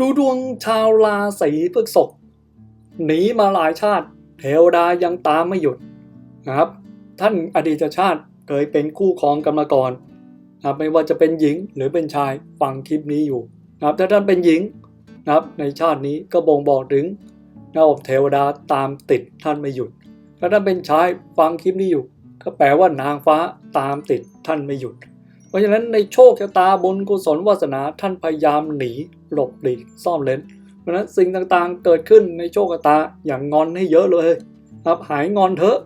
ดูดวงชาวราศีพฤษภหนีมาหลายชาติ เทวดายังตามไม่หยุดนะครับ ท่านอดีตชาติเคยเป็นคู่ครองกันมาก่อนนะครับไม่ว่าจะเป็นหญิงหรือเป็นชายฟังคลิปนี้อยู่นะครับถ้าท่านเป็นหญิงนะครับในชาตินี้ก็บ่งบอกถึงนะครับเทวดาตามติดท่านไม่หยุดถ้าท่านเป็นชายฟังคลิปนี้อยู่ ก็แปลว่านางฟ้าตามติดท่านไม่หยุด เพราะฉะนั้นในโชคชะตาบุญกุศลวาสนาท่านพยายามหนีหลบหลีกซ่อนเลนเพราะฉะนั้นสิ่งต่างๆเกิดขึ้นในโชคชะตาอย่างงอนให้เยอะเลยครับหายงอนเถอะ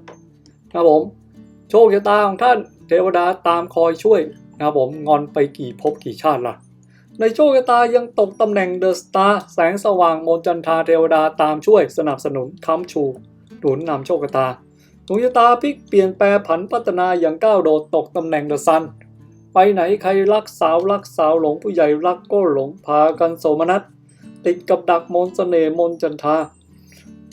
นะครับผม โชคชะตาของท่านเทวดาตามคอยช่วยนะครับผมงอนไปกี่ภพกี่ชาติล่ะ ในโชคชะตายังตกตำแหน่งเดอะสตาร์แสงสว่างมนจันทาเทวดาตามช่วยสนับสนุนค้ำชูหนุนนำโชคชะตาดวงชะตาพลิกเปลี่ยนแปลผันพัฒนาอย่างก้าวโดดตกตำแหน่งเดอะซัน ไปไหนใครรักสาวรักสาวหลงผู้ใหญ่รักก็หลงพากันโสมนัสติดกับดักมนต์เสน่มนจันทา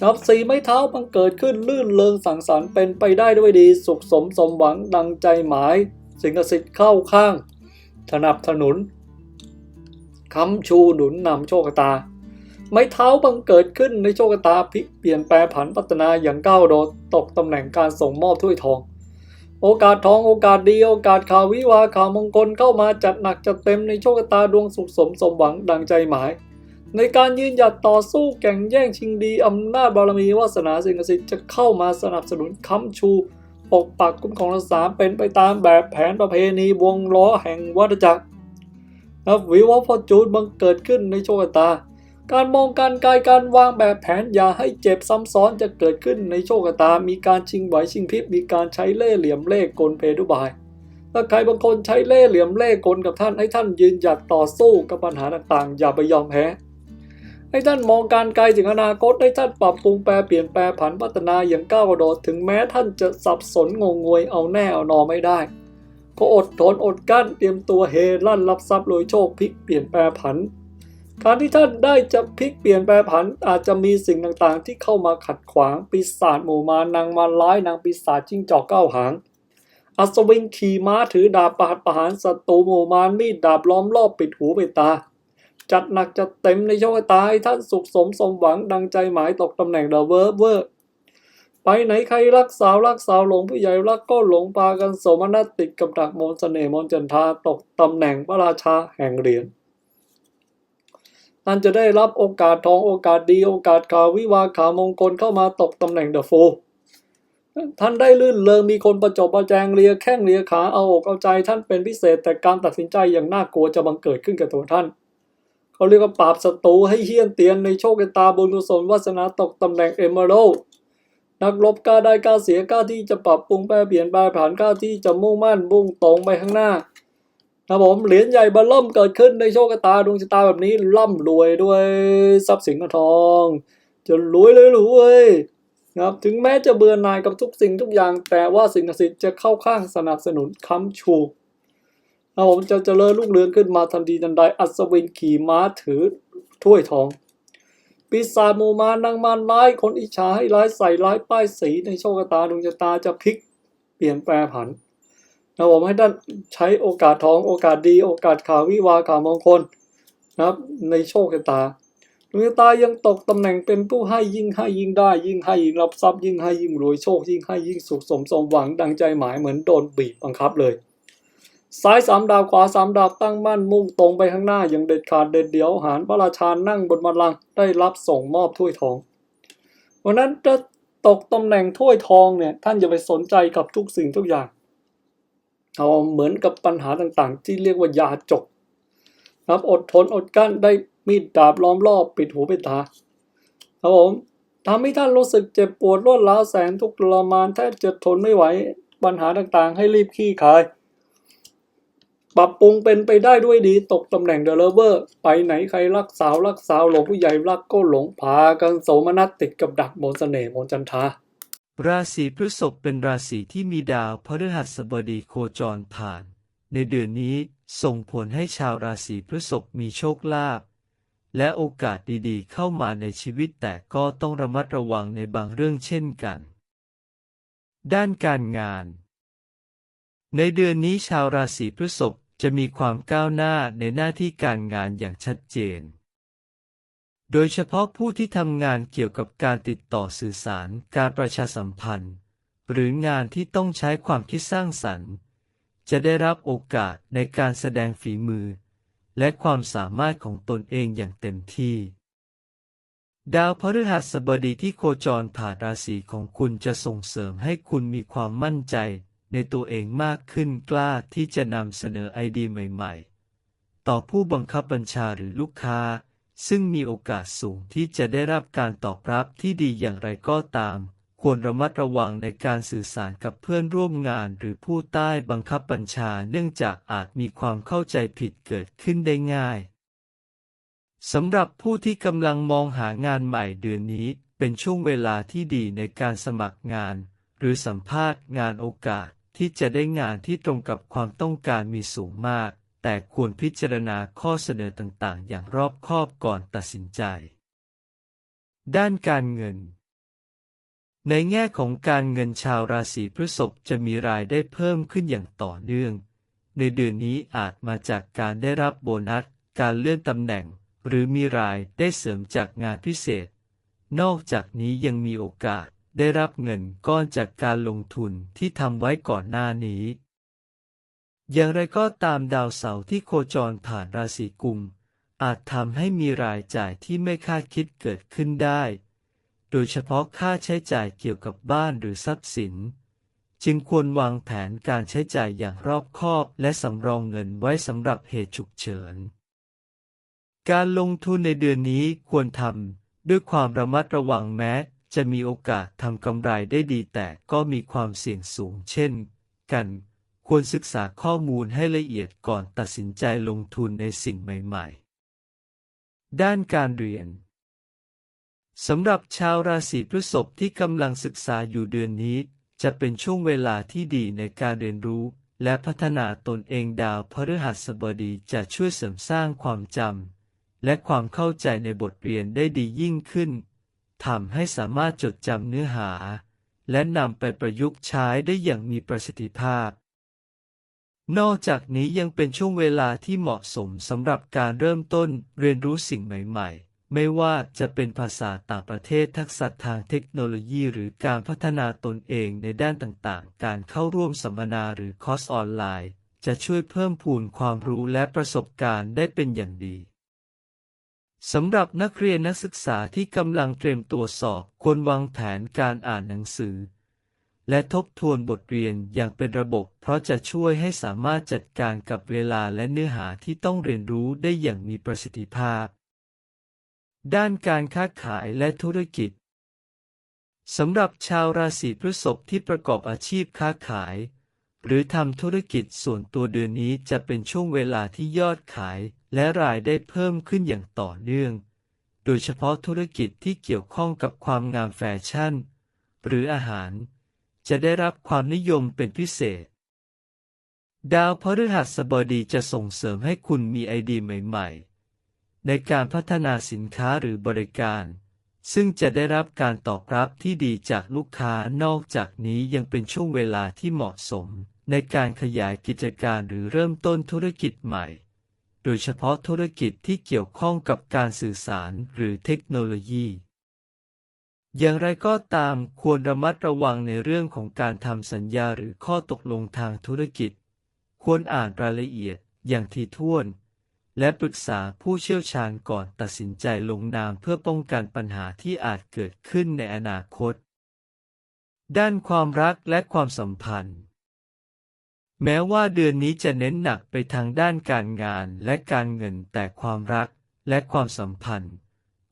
นับสีไม้เท้าบังเกิดขึ้นลื่นเลิงสังสรรค์เป็นไปได้ด้วยดีสุขสมสมหวังดังใจหมาย สิ่งศักดิ์สิทธิ์เข้าข้างสนับสนุนค้ำชูหนุนนำโชคตา ไม้เท้าบังเกิดขึ้นในโชคตาพลิกเปลี่ยนแปลผันพัฒนาอย่างก้าวโดดตกตำแหน่งการส่งมอบถ้วยทอง โอกาสทองโอกาสดีโอกาสข่าววิวาข่าวมงคลเข้ามาจัดหนักจัดเต็มในโชคชะตาดวงสุขสมสมหวังดังใจหมาย ในการยืนหยัดต่อสู้แข่งแย่งชิงดีอำนาจบารมีวาสนาสิ่งศักดิ์สิทธิ์จะเข้ามาสนับสนุนค้ำชูปกปักคุ้มครองรักษาเป็นไปตามแบบแผนประเพณีวงล้อแห่งวัฏจักรและวิวาห์พอจูนบังเกิดขึ้นในโชคชะตา การมองการกายการวางแบบแผนอย่าให้เจ็บซ้ำซ้อนจะเกิดขึ้นในโชคชะตา มีการชิงไหวชิงพริบ มีการใช้เล่ห์เหลี่ยมเล่ห์กลเพดุบาย ถ้าใครบางคนใช้เล่ห์เหลี่ยมเล่ห์กลกับท่าน ให้ท่านยืนหยัดต่อสู้กับปัญหาต่างๆ อย่าไปยอมแพ้ ให้ท่านมองการไกลถึงอนาคต ให้ท่านปรับปรุงแปลเปลี่ยนแปลผันพัฒนาอย่างก้าวกระโดด ถึงแม้ท่านจะสับสนงงงวยเอาแน่เอานอไม่ได้ ก็อดทนอดกลั้นเตรียมตัวเฮลั่นรับทรัพย์รวยโชคพลิกเปลี่ยนแปลผัน การที่ท่านได้จะพลิกเปลี่ยนแปลผันอาจจะมีสิ่งต่างๆ ที่เข้ามาขัดขวางปีศาจหมู่มานางมารร้ายนางปีศาจจิ้งจอกเก้าหางอัศวินขี่ม้าถือดาบประหัตประหารศัตรูหมู่มารมีดดาบล้อมรอบปิดหูปิดตา จัดหนักจัดเต็มในโชคชะตาให้ท่านสุขสมสมหวังดังใจหมายตกตำแหน่งเดอะเวิร์เวอร์ไปไหนใครรักสาวรักสาวหลงผู้ใหญ่รักก็หลงพากันสมนัติดกับดักมนเสน่ห์มนจันทาตกตำแหน่งพระราชาแห่งเหรียญ ท่านจะได้รับโอกาสทองโอกาสดีโอกาสข่าววิวาข่าวมงคลเข้ามาตกตำแหน่งเดอะโฟท่านได้ลื่นเริงมีคนประจบประแจงเลียแข้งเลียขาเอาอกเอาใจท่านเป็นพิเศษแต่การตัดสินใจอย่างน่ากลัวจะบังเกิดขึ้นกับตัวท่านเขาเรียกว่าปราบศัตรูให้เฮี้ยนเตียนในโชคชะตาบุญกุศลวาสนาตกตำแหน่งเอเมอรัลนักรบกล้าได้กล้าเสียกล้าที่จะปรับปรุงแปรเปลี่ยนแปลผ่านกล้าที่จะมุ่งมั่นมุ่งตรงไปข้างหน้า ครับผมเหรียญใหญ่บัลล่มเกิดขึ้นในโชคชะตาดวงชะตาแบบนี้ร่ำรวยด้วยทรัพย์สินเงินทอง จะรวยเลยรวยนะครับถึงแม้จะเบื่อหน่ายกับทุกสิ่งทุกอย่าง แต่ว่าสิ่งศักดิ์สิทธิ์จะเข้าข้างสนับสนุนค้ำชูครับผมจะเจริญรุ่งเรืองขึ้นมาทันทีทันใดอัศวินขี่ม้าถือถ้วยทองปีศาจหมู่มานางมารร้ายคนอิจฉาให้ร้ายใส่ร้ายป้ายสีในโชคชะตาดวงชะตาจะพลิกเปลี่ยนแปลผัน นะผมให้ท่านใช้โอกาสทองโอกาสดี โอกาสข่าววิวาข่าวมงคลนะครับ ในโชคชะตาดวงชะตายังตกตำแหน่งเป็นผู้ให้ยิ่งให้ยิ่งได้ ยิ่งให้ยิ่งรับทรัพย์ยิ่งให้ยิ่งรวยโชค ยิ่งให้ยิ่งสุขสมสมหวังดังใจหมายเหมือนโดนบีบบังคับเลย ซ้ายสามดาวขวาสามดาวตั้งมั่นมุ่งตรงไปข้างหน้าอย่างเด็ดขาดเด็ดเดี่ยวหารพระราชานั่งบนบัลลังก์ได้รับส่งมอบถ้วยทองวันนั้นจะตกตำแหน่งถ้วยทองเนี่ยท่านอย่าไปสนใจกับทุกสิ่งทุกอย่าง เอาเหมือนกับปัญหาต่างๆ ที่เรียกว่ายาจกครับอดทนอดกลั้นได้มีดดาบล้อมรอบปิดหูปิดตาครับผมทำให้ท่านรู้สึกเจ็บปวดรวดร้าวแสนทุกข์ทรมานแทบจะทนไม่ไหวปัญหาต่างๆ ให้รีบขี้คาย ปรับปรุงเป็นไปได้ด้วยดีตกตำแหน่งเดลเวอร์ ไปไหนใครรักสาวรักสาวหลงผู้ใหญ่รักก็หลงพากันโสมนัสติดกับดักมนเสน่ห์มนจันทา ราศีพฤษภเป็นราศีที่มีดาวพฤหัสบดีโคจรผ่าน ในเดือนนี้ส่งผลให้ชาวราศีพฤษภมีโชคลาภและโอกาสดีๆ เข้ามาในชีวิตแต่ก็ต้องระมัดระวังในบางเรื่องเช่นกัน ด้านการงาน ในเดือนนี้ชาวราศีพฤษภจะมีความก้าวหน้าในหน้าที่การงานอย่างชัดเจน โดยเฉพาะผู้ที่ทำงานเกี่ยวกับการติดต่อสื่อสาร การประชาสัมพันธ์ หรืองานที่ต้องใช้ความคิดสร้างสรรค์ จะได้รับโอกาสในการแสดงฝีมือ และความสามารถของตนเองอย่างเต็มที่ ดาวพฤหัสบดีที่โคจรผ่านราศีของคุณจะส่งเสริมให้คุณมีความมั่นใจ ในตัวเองมากขึ้นกล้าที่จะนำเสนอไอเดียใหม่ ๆ ต่อผู้บังคับบัญชาหรือลูกค้า ซึ่งมีโอกาสสูงที่จะได้รับการตอบรับที่ดีอย่างไรก็ตาม ควรระมัดระวังในการสื่อสารกับเพื่อนร่วมงานหรือผู้ใต้บังคับบัญชาเนื่องจากอาจมีความเข้าใจผิดเกิดขึ้นได้ง่ายสำหรับผู้ที่กำลังมองหางานใหม่เดือนนี้เป็นช่วงเวลาที่ดีในการสมัครงาน หรือสัมภาษณ์งานโอกาสที่จะได้งานที่ตรงกับความต้องการมีสูงมาก แต่ควรพิจารณาข้อเสนอต่างๆ อย่างรอบคอบก่อนตัดสินใจ ด้านการเงิน ในแง่ของการเงินชาวราศีพฤษภจะมีรายได้เพิ่มขึ้นอย่างต่อเนื่อง ในเดือนนี้อาจมาจากการได้รับโบนัส การเลื่อนตำแหน่ง หรือมีรายได้เสริมจากงานพิเศษ นอกจากนี้ยังมีโอกาสได้รับเงินก้อนจากการลงทุนที่ทำไว้ก่อนหน้านี้ อย่างไรก็ตามดาวเสาร์ที่โคจรผ่านราศีกุม อาจทำให้มีรายจ่ายที่ไม่คาดคิดเกิดขึ้นได้ โดยเฉพาะค่าใช้จ่ายเกี่ยวกับบ้านหรือทรัพย์สิน จึงควรวางแผนการใช้จ่ายอย่างรอบคอบและสำรองเงินไว้สำหรับเหตุฉุกเฉิน การลงทุนในเดือนนี้ควรทำด้วยความระมัดระวังแม้ จะมีโอกาสทำกำไรได้ดีแต่ก็มีความเสี่ยงสูงเช่น กัน ควรศึกษาข้อมูลให้ละเอียดก่อนตัดสินใจลงทุนในสิ่งใหม่ ๆ ด้านการเรียนสำหรับชาวราศีพฤษภที่กำลังศึกษาอยู่เดือนนี้ จะเป็นช่วงเวลาที่ดีในการเรียนรู้ และพัฒนาตนเองดาวพฤหัสบดีจะช่วยเสริมสร้างความจำและความเข้าใจในบทเรียนได้ดียิ่งขึ้นทำให้สามารถจดจำเนื้อหา และนำไปประยุกต์ใช้ได้อย่างมีประสิทธิภาพ นอกจากนี้ยังเป็นช่วงเวลาที่เหมาะสมสำหรับการเริ่มต้นเรียนรู้สิ่งใหม่ๆ ไม่ว่าจะเป็นภาษาต่างประเทศทักษะทางเทคโนโลยีหรือการพัฒนาตนเองในด้านต่างๆ การเข้าร่วมสัมมนาหรือคอร์สออนไลน์ จะช่วยเพิ่มพูนความรู้และประสบการณ์ได้เป็นอย่างดีสำหรับนักเรียนนักศึกษาที่กำลังเตรียมตัวสอบควรวางแผนการอ่านหนังสือ และทบทวนบทเรียนอย่างเป็นระบบ เพราะจะช่วยให้สามารถจัดการกับเวลาและเนื้อหาที่ต้องเรียนรู้ได้อย่างมีประสิทธิภาพ ด้านการค้าขายและธุรกิจสำหรับชาวราศีพฤษภที่ประกอบอาชีพค้าขาย หรือทำธุรกิจส่วนตัวเดือนนี้จะเป็นช่วงเวลาที่ยอดขายและรายได้เพิ่มขึ้นอย่างต่อเนื่อง โดยเฉพาะธุรกิจที่เกี่ยวข้องกับความงามแฟชั่น หรืออาหาร จะได้รับความนิยมเป็นพิเศษ ดาวพฤหัสบดีจะส่งเสริมให้คุณมีไอเดียใหม่ ๆ ในการพัฒนาสินค้าหรือบริการ ซึ่งจะได้รับการตอบรับที่ดีจากลูกค้านอกจากนี้ยังเป็นช่วงเวลาที่เหมาะสม ในการขยายกิจการหรือเริ่มต้นธุรกิจใหม่ โดยเฉพาะธุรกิจที่เกี่ยวข้องกับการสื่อสารหรือเทคโนโลยี อย่างไรก็ตามควรระมัดระวังในเรื่องของการทำสัญญาหรือข้อตกลงทางธุรกิจ ควรอ่านรายละเอียดอย่างถี่ถ้วน และปรึกษาผู้เชี่ยวชาญก่อนตัดสินใจลงนามเพื่อป้องกันปัญหาที่อาจเกิดขึ้นในอนาคต ด้านความรักและความสัมพันธ์ แม้ว่าเดือนนี้จะเน้นหนักไปทางด้านการงานและการเงินแต่ความรักและความสัมพันธ์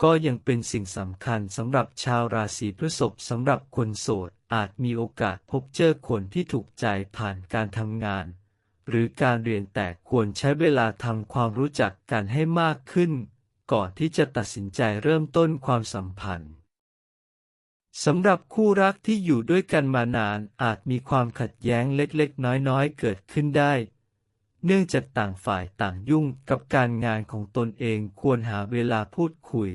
ก็ยังเป็นสิ่งสำคัญสำหรับชาวราศีพฤษภสำหรับคนโสด อาจมีโอกาสพบเจอคนที่ถูกใจผ่านการทำงาน หรือการเรียนแต่ควรใช้เวลาทำความรู้จักกันให้มากขึ้น ก่อนที่จะตัดสินใจเริ่มต้นความสัมพันธ์สำหรับคู่รักที่อยู่ด้วยกันมานานอาจมีความขัดแย้งเล็กๆ น้อยๆ เกิดขึ้นได้ เนื่องจากต่างฝ่ายต่างยุ่งกับการงานของตนเองควรหาเวลาพูดคุย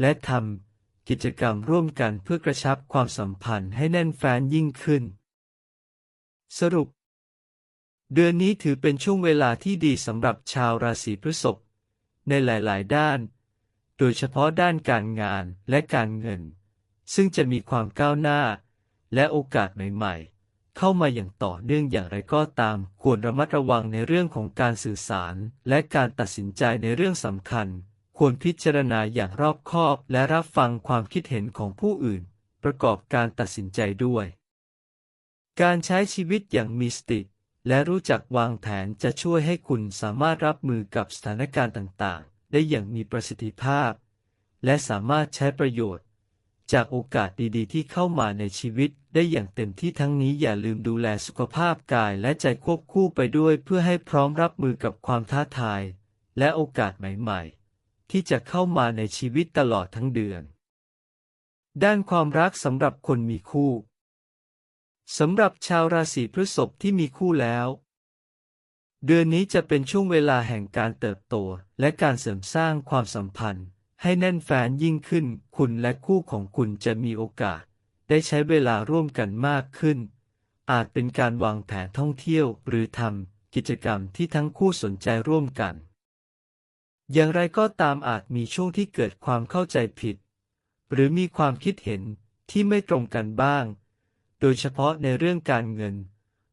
และทำกิจกรรมร่วมกันเพื่อกระชับความสัมพันธ์ให้แน่นแฟ้นยิ่งขึ้น สรุป เดือนนี้ถือเป็นช่วงเวลาที่ดีสำหรับชาวราศีพฤษภในหลาย ๆ ด้าน โดยเฉพาะด้านการงานและการเงิน ซึ่งจะมีความก้าวหน้า และโอกาสใหม่ ๆ เข้ามาอย่างต่อเนื่องอย่างไรก็ตาม ควรระมัดระวังในเรื่องของการสื่อสาร และการตัดสินใจในเรื่องสำคัญ ควรพิจารณาอย่างรอบคอบและรับฟังความคิดเห็นของผู้อื่น ประกอบการตัดสินใจด้วย การใช้ชีวิตอย่างมีสติ และรู้จักวางแผนจะช่วยให้คุณสามารถรับมือกับสถานการณ์ต่างๆ ได้อย่างมีประสิทธิภาพ และสามารถใช้ประโยชน์ จากโอกาสดีๆ ที่เข้ามาในชีวิต ได้อย่างเต็มที่ทั้งนี้อย่าลืมดูแลสุขภาพกายและใจควบคู่ไปด้วยเพื่อให้พร้อมรับมือกับความท้าทาย และโอกาสใหม่ๆ ที่จะเข้ามาในชีวิตตลอดทั้งเดือน ด้านความรักสำหรับคนมีคู่สำหรับชาวราศีพฤษภที่มีคู่แล้ว เดือนนี้จะเป็นช่วงเวลาแห่งการเติบโตและการเสริมสร้างความสัมพันธ์ ให้แน่นแฟ้นยิ่งขึ้น คุณและคู่ของคุณจะมีโอกาส ได้ใช้เวลาร่วมกันมากขึ้น อาจเป็นการวางแผนท่องเที่ยว หรือทำกิจกรรมที่ทั้งคู่สนใจร่วมกัน อย่างไรก็ตามอาจมีช่วงที่เกิดความเข้าใจผิด หรือมีความคิดเห็นที่ไม่ตรงกันบ้าง โดยเฉพาะในเรื่องการเงิน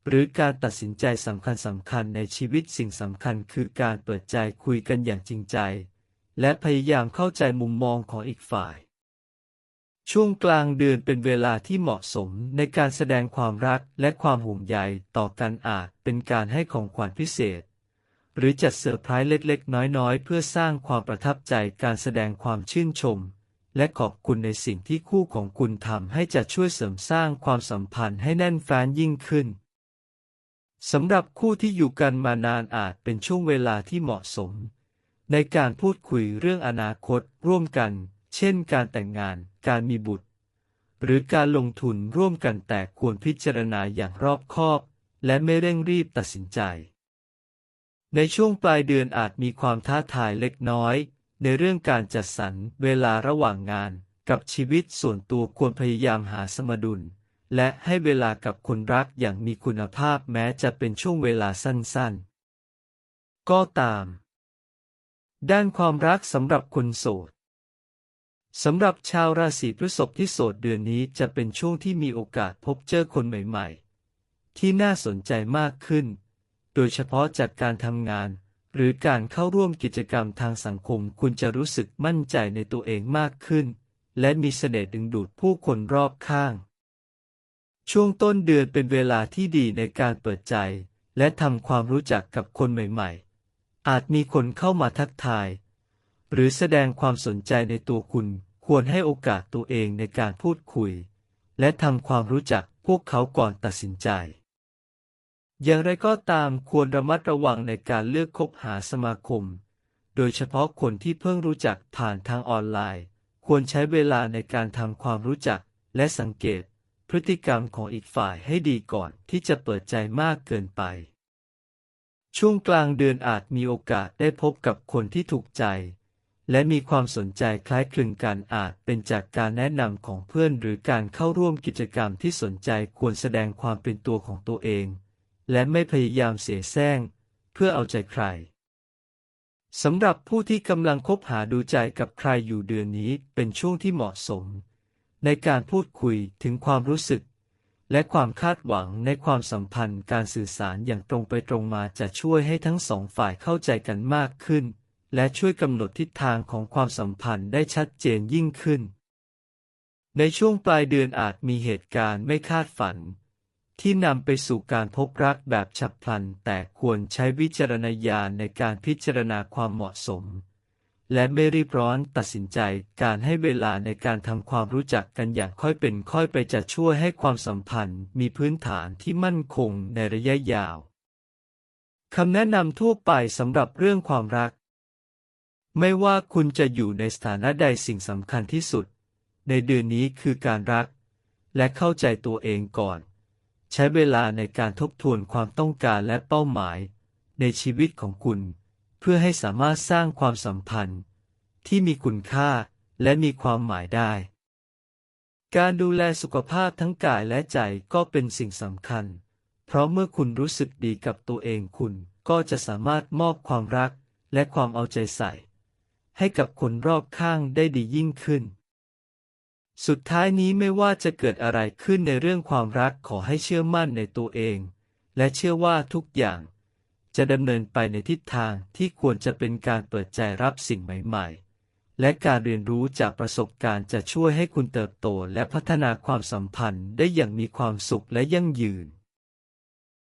หรือการตัดสินใจสำคัญสำคัญในชีวิตสิ่งสำคัญคือการเปิดใจคุยกันอย่างจริงใจ และพยายามเข้าใจมุมมองของอีกฝ่าย ช่วงกลางเดือนเป็นเวลาที่เหมาะสมในการแสดงความรักและความห่วงใยต่อกันอาจเป็นการให้ของขวัญพิเศษ หรือจัดเซอร์ไพรส์เล็กๆ น้อยๆ เพื่อสร้างความประทับใจการแสดงความชื่นชม และขอบคุณในสิ่งที่คู่ของคุณทำให้จะช่วยเสริมสร้างความสัมพันธ์ให้แน่นแฟ้นยิ่งขึ้นสำหรับคู่ที่อยู่กันมานานอาจเป็นช่วงเวลาที่เหมาะสม ในการพูดคุยเรื่องอนาคตร่วมกัน เช่นการแต่งงาน การมีบุตร หรือการลงทุนร่วมกันแต่ควรพิจารณาอย่างรอบคอบ และไม่เร่งรีบตัดสินใจ ในช่วงปลายเดือนอาจมีความท้าทายเล็กน้อย ในเรื่องการจัดสรรเวลาระหว่างงานกับชีวิตส่วนตัวควรพยายามหาสมดุล และให้เวลากับคนรักอย่างมีคุณภาพแม้จะเป็นช่วงเวลาสั้นๆ ก็ตาม ด้านความรักสำหรับคนโสดสำหรับชาวราศีพฤษภที่โสดเดือนนี้จะเป็นช่วงที่มีโอกาสพบเจอคนใหม่ๆ ที่น่าสนใจมากขึ้น โดยเฉพาะจากการทำงาน หรือการเข้าร่วมกิจกรรมทางสังคมคุณจะรู้สึกมั่นใจในตัวเองมากขึ้น และมีเสน่ห์ดึงดูดผู้คนรอบข้าง ช่วงต้นเดือนเป็นเวลาที่ดีในการเปิดใจ และทำความรู้จักกับคนใหม่ๆ อาจมีคนเข้ามาทักทาย หรือแสดงความสนใจในตัวคุณ ควรให้โอกาสตัวเองในการพูดคุย และทำความรู้จักพวกเขาก่อนตัดสินใจ อย่างไรก็ตามควรระมัดระวังในการเลือกคบหาสมาคม โดยเฉพาะคนที่เพิ่งรู้จักผ่านทางออนไลน์ ควรใช้เวลาในการทำความรู้จักและสังเกต พฤติกรรมของอีกฝ่ายให้ดีก่อนที่จะเปิดใจมากเกินไป ช่วงกลางเดือนอาจมีโอกาสได้พบกับคนที่ถูกใจ และมีความสนใจคล้ายคลึงกันอาจเป็นจากการแนะนำของเพื่อนหรือการเข้าร่วมกิจกรรมที่สนใจควรแสดงความเป็นตัวของตัวเอง และไม่พยายามเสแสร้งเพื่อเอาใจใครสำหรับผู้ที่กำลังคบหาดูใจกับใครอยู่เดือนนี้เป็นช่วงที่เหมาะสม ในการพูดคุยถึงความรู้สึก และความคาดหวังในความสัมพันธ์การสื่อสารอย่างตรงไปตรงมาจะช่วยให้ทั้งสองฝ่ายเข้าใจกันมากขึ้น และช่วยกำหนดทิศทางของความสัมพันธ์ได้ชัดเจนยิ่งขึ้น ในช่วงปลายเดือนอาจมีเหตุการณ์ไม่คาดฝัน ที่นำไปสู่การพบรักแบบฉับพลัน แต่ควรใช้วิจารณญาณในการพิจารณาความเหมาะสม และไม่รีบร้อนตัดสินใจ การให้เวลาในการทำความรู้จักกันอย่างค่อยเป็นค่อยไปจะช่วยให้ความสัมพันธ์มีพื้นฐานที่มั่นคงในระยะยาวคำแนะนำทั่วไปสำหรับเรื่องความรัก ไม่ว่าคุณจะอยู่ในสถานะใดสิ่งสำคัญที่สุด ในเดือนนี้คือการรัก และเข้าใจตัวเองก่อน ใช้เวลาในการทบทวนความต้องการและเป้าหมาย ในชีวิตของคุณ พื่อให้สามารถสร้างความสัมพันธ์ ที่มีคุณค่าและมีความหมายได้ การดูแลสุขภาพทั้งกายและใจก็เป็นสิ่งสำคัญ เพราะเมื่อคุณรู้สึกดีกับตัวเองคุณก็จะสามารถมอบความรักและความเอาใจใส่ ให้กับคนรอบข้างได้ดียิ่งขึ้น สุดท้ายนี้ไม่ว่าจะเกิดอะไรขึ้นในเรื่องความรักขอให้เชื่อมั่นในตัวเอง และเชื่อว่าทุกอย่าง จะดำเนินไปในทิศทางที่ควรจะเป็นการเปิดใจรับสิ่งใหม่ๆ และการเรียนรู้จากประสบการณ์จะช่วยให้คุณเติบโตและพัฒนาความสัมพันธ์ได้อย่างมีความสุขและยั่งยืน